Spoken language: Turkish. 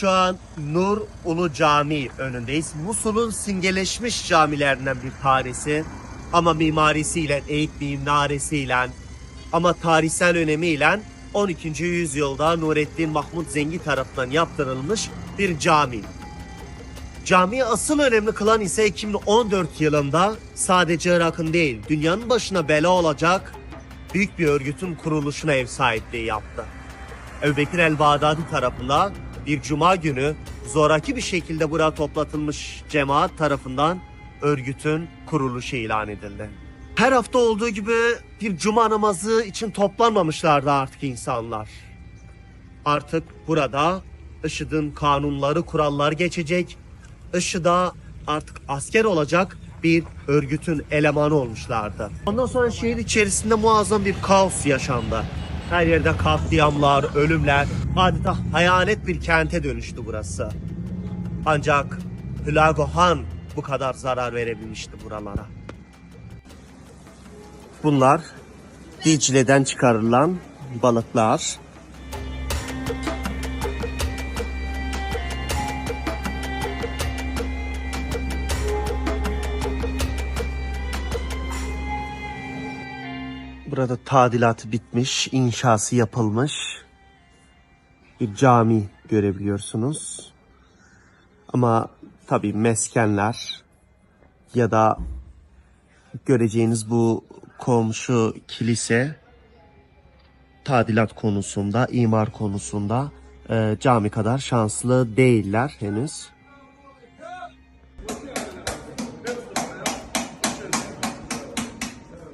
şu an Nur Ulu Camii önündeyiz. Musul'un simgeleşmiş camilerinden bir tanesi. Ama mimarisiyle, eğik mimarisiyle ama tarihsel önemiyle 12. yüzyılda Nurettin Mahmut Zengi tarafından yaptırılmış bir cami. Camiyi asıl önemli kılan ise 2014 yılında sadece Irak'ın değil, dünyanın başına bela olacak büyük bir örgütün kuruluşuna ev sahipliği yaptı. Ebubekir el-Bağdadi tarafından bir cuma günü zoraki bir şekilde buraya toplatılmış cemaat tarafından örgütün kuruluşu ilan edildi. Her hafta olduğu gibi bir cuma namazı için toplanmamışlardı artık insanlar. Artık burada IŞİD'in kanunları, kuralları geçecek. IŞİD'e artık asker olacak bir örgütün elemanı olmuşlardı. Ondan sonra şehir içerisinde muazzam bir kaos yaşandı. Her yerde katliamlar, ölümler, adeta hayalet bir kente dönüştü burası. Ancak Hülagu Han bu kadar zarar verebilmişti buralara. Bunlar Dicle'den çıkarılan balıklar. Burada tadilatı bitmiş, inşası yapılmış bir cami görebiliyorsunuz. Ama tabii meskenler ya da göreceğiniz bu komşu kilise tadilat konusunda, imar konusunda e, cami kadar şanslı değiller henüz.